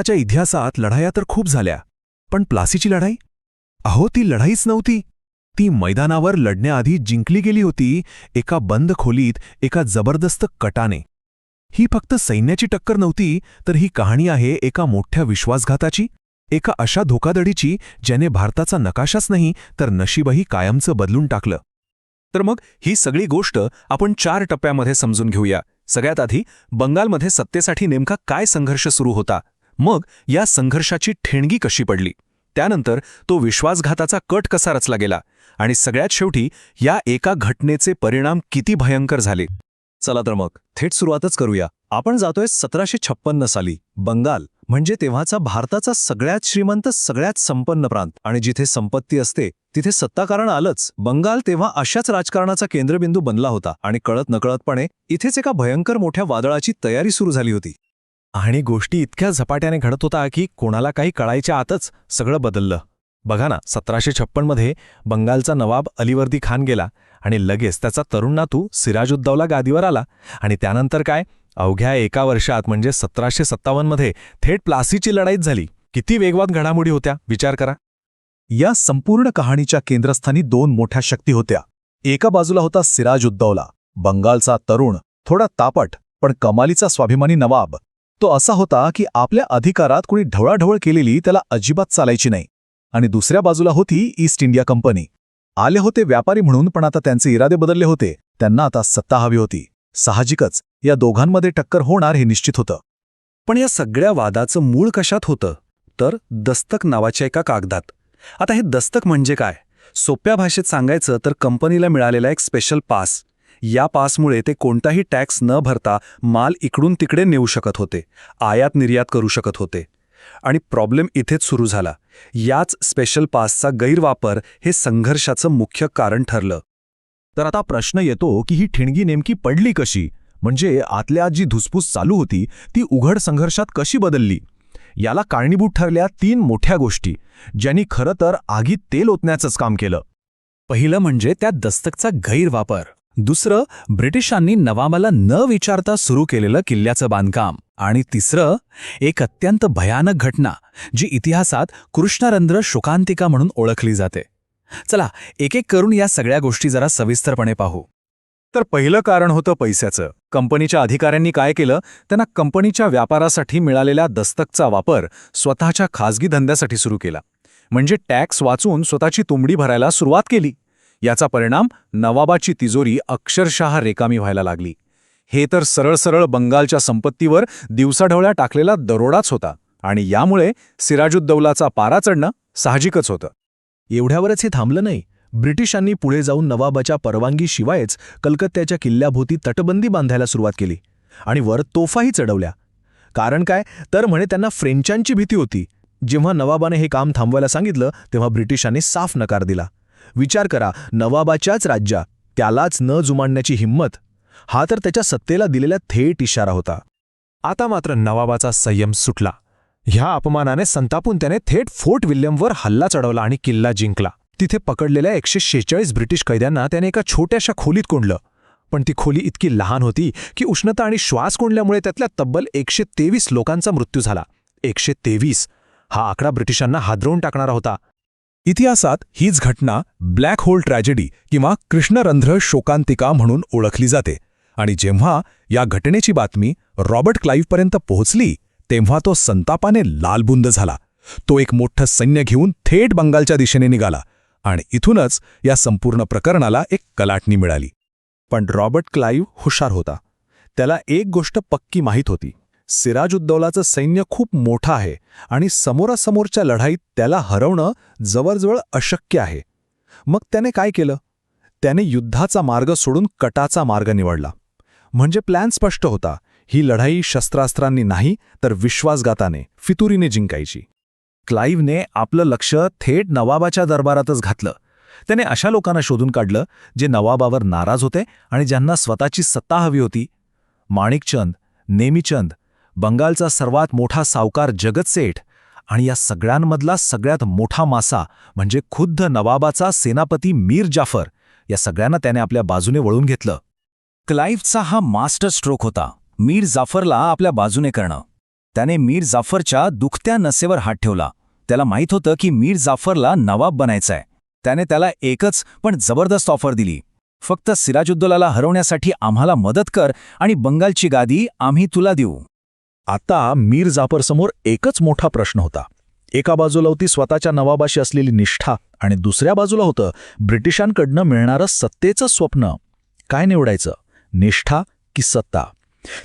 भारताच्या इतिहासात लढाया तर खूप झाल्या पण प्लासीची लढाई? अहो ती लढाईच नव्हती. ती मैदानावर लढण्याआधी जिंकली गेली होती एका बंद खोलीत एका जबरदस्त कटाने. ही फक्त सैन्याची टक्कर नव्हती तर ही कहाणी आहे एका मोठ्या विश्वासघाताची एका अशा धोकादडीची ज्याने भारताचा नकाशाच नाही तर नशीबही कायमचं बदलून टाकलं. तर मग ही सगळी गोष्ट आपण चार टप्प्यामध्ये समजून घेऊया. सगळ्यात आधी बंगालमध्ये सत्तेसाठी नेमका काय संघर्ष सुरू होता? मग या संघर्षाची ठेणगी कशी पडली? त्यानंतर तो विश्वासघाताचा कट कसा रचला गेला? आणि सगळ्यात शेवटी या एका घटनेचे परिणाम किती भयंकर झाले? चला तर मग थेट सुरुवातच करूया. आपण जातोय सतराशे छप्पन्न साली बंगाल म्हणजे तेव्हाचा भारताचा सगळ्यात श्रीमंत सगळ्यात संपन्न प्रांत. आणि जिथे संपत्ती असते तिथे सत्ताकारण आलंच. बंगाल तेव्हा अशाच राजकारणाचा केंद्रबिंदू बनला होता. आणि कळत नकळतपणे इथेच एका भयंकर मोठ्या वादळाची तयारी सुरू झाली होती. आणि गोष्टी इतक्या झपाट्याने घडत होता की कोणाला काही कळायच्या आतच सगळं बदललं. बघा ना सतराशे छप्पनमध्ये बंगालचा नवाब अलीवर्दी खान गेला आणि लगेच त्याचा तरुण नातू सिराजुद्दौला गादीवर आला. आणि त्यानंतर काय? अवघ्या एका वर्षात म्हणजे सतराशे सत्तावन्नमध्ये थेट प्लासीची लढाईच झाली. किती वेगवान घडामोडी होत्या विचार करा. या संपूर्ण कहाणीच्या केंद्रस्थानी दोन मोठ्या शक्ती होत्या. एका बाजूला होता सिराजुद्दौला बंगालचा तरुण थोडा तापट पण कमालीचा स्वाभिमानी नवाब. तो असा होता की आपल्या अधिकारात कुणी ढवळाढवळ केलेली त्याला अजिबात चालायची नाही. आणि दुसऱ्या बाजूला होती ईस्ट इंडिया कंपनी. आले होते व्यापारी म्हणून पण आता त्यांचे इरादे बदलले होते. त्यांना आता सत्ता हवी होती. साहजिकच या दोघांमध्ये टक्कर होणार हे निश्चित होतं. पण या सगळ्या वादाचं मूळ कशात होतं? तर दस्तक नावाच्या एका कागदात. आता हे दस्तक म्हणजे काय? सोप्या भाषेत सांगायचं तर कंपनीला मिळालेला एक स्पेशल पास या पासमुळे ते कोणताही टॅक्स न भरता माल इकडून तिकडे नेऊ शकत होते आयात निर्यात करू शकत होते. आणि प्रॉब्लेम इथेच सुरू झाला. याच स्पेशल पासचा गैरवापर हे संघर्षाचं मुख्य कारण ठरलं. तर आता प्रश्न येतो की ही ठिणगी नेमकी पडली कशी? म्हणजे आतल्या जी धुसफूस चालू होती ती उघड संघर्षात कशी बदलली? याला कारणीभूत ठरल्या तीन मोठ्या गोष्टी ज्यांनी खरं तर आगीत तेल ओतण्याचंच काम केलं. पहिलं म्हणजे त्या दस्तकचा गैरवापर. दुसरं ब्रिटिशांनी नवाबाला न विचारता सुरू केलेलं किल्ल्याचं बांधकाम. आणि तिसरं एक अत्यंत भयानक घटना जी इतिहासात कृष्णरंध्र शोकांतिका म्हणून ओळखली जाते. चला एक एक करून या सगळ्या गोष्टी जरा सविस्तरपणे पाहू. तर पहिलं कारण होतं पैशाचं. कंपनीच्या अधिकाऱ्यांनी काय केलं? त्यांना कंपनीच्या व्यापारासाठी मिळालेल्या दस्तकचा वापर स्वतःच्या खाजगी धंद्यासाठी सुरू केला. म्हणजे टॅक्स वाचून स्वतःची तुंबडी भरायला सुरुवात केली. याचा परिणाम नवाबाची तिजोरी अक्षरशः रेकामी व्हायला लागली. हे तर सरळ सरळ बंगालच्या संपत्तीवर दिवसाढवळ्या टाकलेला दरोडाच होता आणि यामुळे सिराजुद्दौलाचा पारा चढणं साहजिकच होतं. एवढ्यावरच हे थांबलं नाही. ब्रिटिशांनी पुढे जाऊन नवाबाच्या परवानगीशिवायच कलकत्त्याच्या किल्ल्याभोवती तटबंदी बांधायला सुरुवात केली आणि वर तोफाही चढवल्या. कारण काय? तर म्हणे त्यांना फ्रेंचांची भीती होती. जेव्हा नवाबाने हे काम थांबवायला सांगितलं तेव्हा ब्रिटिशांनी साफ नकार दिला. विचार करा नवाबाच्याच राज्या त्यालाच न जुमानण्याची हिंमत. हा तर त्याच्या सत्तेला दिलेला थेट इशारा होता. आता मात्र नवाबाचा संयम सुटला. ह्या अपमानाने संतापून त्याने थेट फोर्ट विल्यमवर हल्ला चढवला आणि किल्ला जिंकला. तिथे पकडलेल्या एकशे शेचाळीस ब्रिटिश कैद्यांना त्याने एका छोट्याशा खोलीत कोंडलं. पण ती खोली इतकी लहान होती की उष्णता आणि श्वास कोंडल्यामुळे त्यातल्या तब्बल एकशे तेवीस लोकांचा मृत्यू झाला. एकशे तेवीस. हा आकडा ब्रिटिशांना हादरवून टाकणारा होता. इतिहासात हीच घटना ब्लॅक होल ट्रॅजेडी किंवा कृष्णरंध्र शोकांतिका म्हणून ओळखली जाते. आणि जेव्हा या घटनेची बातमी रॉबर्ट क्लाईव्हपर्यंत पोहोचली तेव्हा तो संतापाने लालबुंद झाला. तो एक मोठं सैन्य घेऊन थेट बंगालच्या दिशेने निघाला आणि इथूनच या संपूर्ण प्रकरणाला एक कलाटणी मिळाली. पण रॉबर्ट क्लाईव्ह हुशार होता. त्याला एक गोष्ट पक्की माहीत होती. सिराजुद्दौलाचं सैन्य खूप मोठं आहे आणि समोरासमोरच्या लढाईत त्याला हरवणं जवळजवळ अशक्य आहे. मग त्याने काय केलं? त्याने युद्धाचा मार्ग सोडून कटाचा मार्ग निवडला. म्हणजे प्लॅन स्पष्ट होता. ही लढाई शस्त्रास्त्रांनी नाही तर विश्वासघाताने फितुरीने जिंकायची. क्लाईव्हने आपलं लक्ष थेट नवाबाच्या दरबारातच घातलं. त्याने अशा लोकांना शोधून काढलं जे नवाबावर नाराज होते आणि ज्यांना स्वतःची सत्ता हवी होती. माणिकचंद नेमीचंद बंगालचा सर्वात मोठा सावकार जगतसेठ आणि या सगळ्यांमधला सगळ्यात मोठा मासा म्हणजे खुद्द नवाबाचा सेनापती मीर जाफर या सगळ्यांना त्याने आपल्या बाजूने वळून घेतलं. क्लाईव्हचा हा मास्टर स्ट्रोक होता. मीर जाफरला आपल्या बाजूने करणं. त्याने मीर जाफरच्या दुखत्या नसेवर हात ठेवला. त्याला माहीत होतं की मीर जाफरला नवाब बनायचाय. त्याने त्याला एकच पण जबरदस्त ऑफर दिली. फक्त सिराजुद्दौलाला हरवण्यासाठी आम्हाला मदत कर आणि बंगालची गादी आम्ही तुला देऊ. आता मीर जाफरसमोर एकच मोठा प्रश्न होता. एका बाजूला होती स्वतःच्या नवाबाशी असलेली निष्ठा आणि दुसऱ्या बाजूला होतं ब्रिटिशांकडनं मिळणारं सत्तेचं स्वप्न. काय निवडायचं? निष्ठा की सत्ता?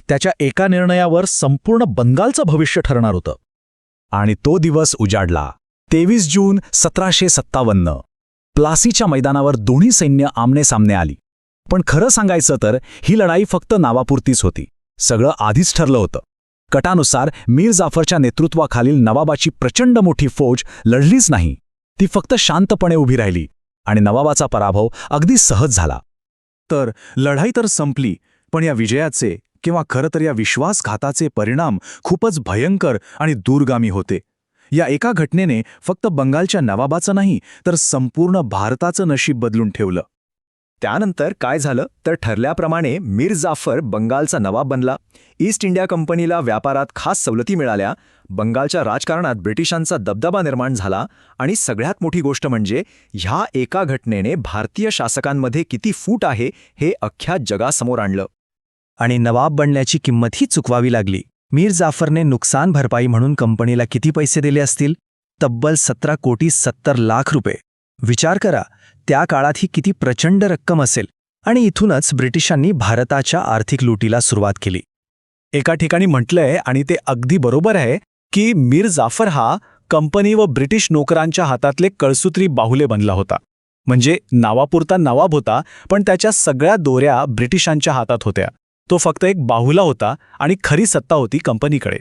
त्याच्या एका निर्णयावर संपूर्ण बंगालचं भविष्य ठरणार होतं. आणि तो दिवस उजाडला. तेवीस जून सतराशे सत्तावन्न. प्लासीच्या मैदानावर दोन्ही सैन्य आमनेसामने आली. पण खरं सांगायचं तर ही लढाई फक्त नावापुरतीच होती. सगळं आधीच ठरलं होतं. कटानुसार मीर जाफरच्या नेतृत्वाखालील नवाबाची प्रचंड मोठी फौज लढलीच नाही. ती फक्त शांतपणे उभी राहिली आणि नवाबाचा पराभव अगदी सहज झाला. तर लढाई तर संपली पण या विजयाचे किंवा खरं तर या विश्वासघाताचे परिणाम खूपच भयंकर आणि दूरगामी होते. या एका घटनेने फक्त बंगालच्या नवाबाचं नाही तर संपूर्ण भारताचं नशीब बदलून ठेवलं. त्यानंतर काय झालं? तर ठरल्याप्रमाणे मीर जाफर बंगालचा नवाब बनला. ईस्ट इंडिया कंपनीला व्यापारात खास सवलती मिळाल्या. बंगालच्या राजकारणात ब्रिटिशांचा दबदबा निर्माण झाला. आणि सगळ्यात मोठी गोष्ट म्हणजे ह्या एका घटनेने भारतीय शासकांमध्ये किती फूट आहे हे अख्ख्या जगासमोर आणलं. आणि नवाब बनण्याची किंमतही चुकवावी लागली. मीर जाफरने नुकसान भरपाई म्हणून कंपनीला किती पैसे दिले असतील? तब्बल सतरा कोटी सत्तर लाख रुपये. विचार करा त्या काळात ही किती प्रचंड रक्कम असेल. आणि इथूनच ब्रिटिशांनी भारताच्या आर्थिक लुटीला सुरुवात केली. एका ठिकाणी म्हटलंय आणि ते अगदी बरोबर आहे की मीर जाफर हा कंपनी व ब्रिटिश नोकरांच्या हातातले कळसूत्री बाहुले बनला होता. म्हणजे नावापुरता नवाब होता पण त्याच्या सगळ्या दोऱ्या ब्रिटिशांच्या हातात होत्या. तो फक्त एक बाहुला होता आणि खरी सत्ता होती कंपनीकडे.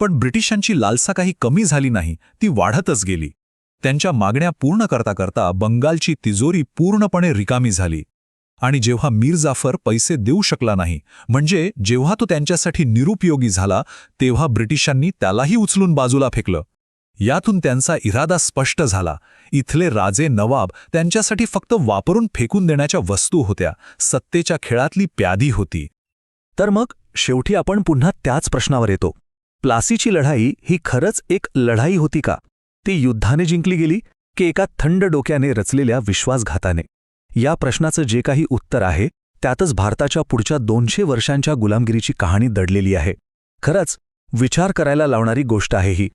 पण ब्रिटिशांची लालसा काही कमी झाली नाही ती वाढतच गेली. त्यांच्या मागण्या पूर्ण करता करता बंगालची तिजोरी पूर्णपणे रिकामी झाली. आणि जेव्हा मीर जाफर पैसे देऊ शकला नाही म्हणजे जेव्हा तो त्यांच्यासाठी निरुपयोगी झाला तेव्हा ब्रिटिशांनी त्यालाही उचलून बाजूला फेकलं. यातून त्यांचा इरादा स्पष्ट झाला. इथले राजे नवाब त्यांच्यासाठी फक्त वापरून फेकून देण्याच्या वस्तू होत्या. सत्तेच्या खेळातली प्यादी होती. तर मग शेवटी आपण पुन्हा त्याच प्रश्नावर येतो. प्लासीची लढाई ही खरंच एक लढाई होती का? ती युद्धाने जिंकली गेली की एका थंड डोक्याने रचलेल्या विश्वासघाताने. या प्रश्नाचं जे काही उत्तर आहे त्यातच भारताच्या पुढच्या दोनशे वर्षांच्या गुलामगिरीची कहाणी दडलेली आहे. खरंच विचार करायला लावणारी गोष्ट आहे ही.